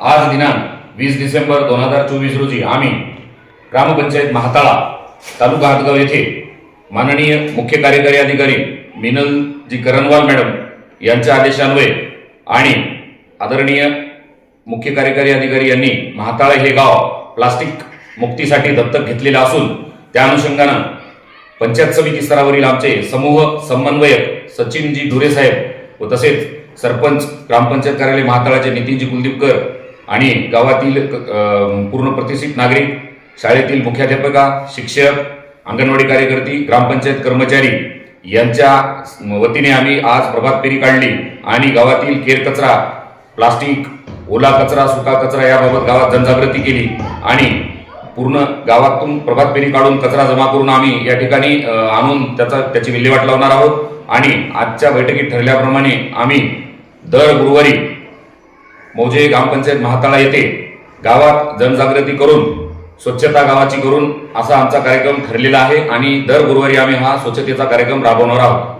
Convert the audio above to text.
आज दिनांक वीस डिसेंबर दोन हजार चोवीस रोजी आम्ही ग्रामपंचायत महाताळा तालुका हातगाव येथे माननीय मुख्य कार्यकारी अधिकारी मिनलजी करणवाल मॅडम यांच्या आदेशान्वये आणि आदरणीय मुख्य कार्यकारी अधिकारी यांनी महाताळा हे गाव प्लास्टिक मुक्तीसाठी दत्तक घेतलेलं असून त्या अनुषंगानं पंचायत समिती स्तरावरील आमचे समूह समन्वयक सचिनजी धुरे साहेब व तसेच सरपंच ग्रामपंचायत कार्यालय महाताळाचे नितीनजी कुलदीपकर आणि गावातील पूर्ण प्रतिष्ठित नागरिक शाळेतील मुख्याध्यापका शिक्षक अंगणवाडी कार्यकर्ती ग्रामपंचायत कर्मचारी यांच्या वतीने आम्ही आज प्रभात फेरी काढली आणि गावातील केर कचरा प्लास्टिक ओला कचरा सुका कचरा याबाबत गावात जनजागृती केली आणि पूर्ण गावातून प्रभात फेरी काढून कचरा जमा करून आम्ही या ठिकाणी आणून त्याचा त्याची विल्हेवाट लावणार आहोत. आणि आजच्या बैठकीत ठरल्याप्रमाणे आम्ही दर गुरुवारी मौजे ग्रामपंचायत महाताळा येथे गावात जनजागृती करून स्वच्छता गावाची करून असा आमचा कार्यक्रम ठरलेला आहे आणि दर गुरुवारी आम्ही हा स्वच्छतेचा कार्यक्रम राबवणार आहोत.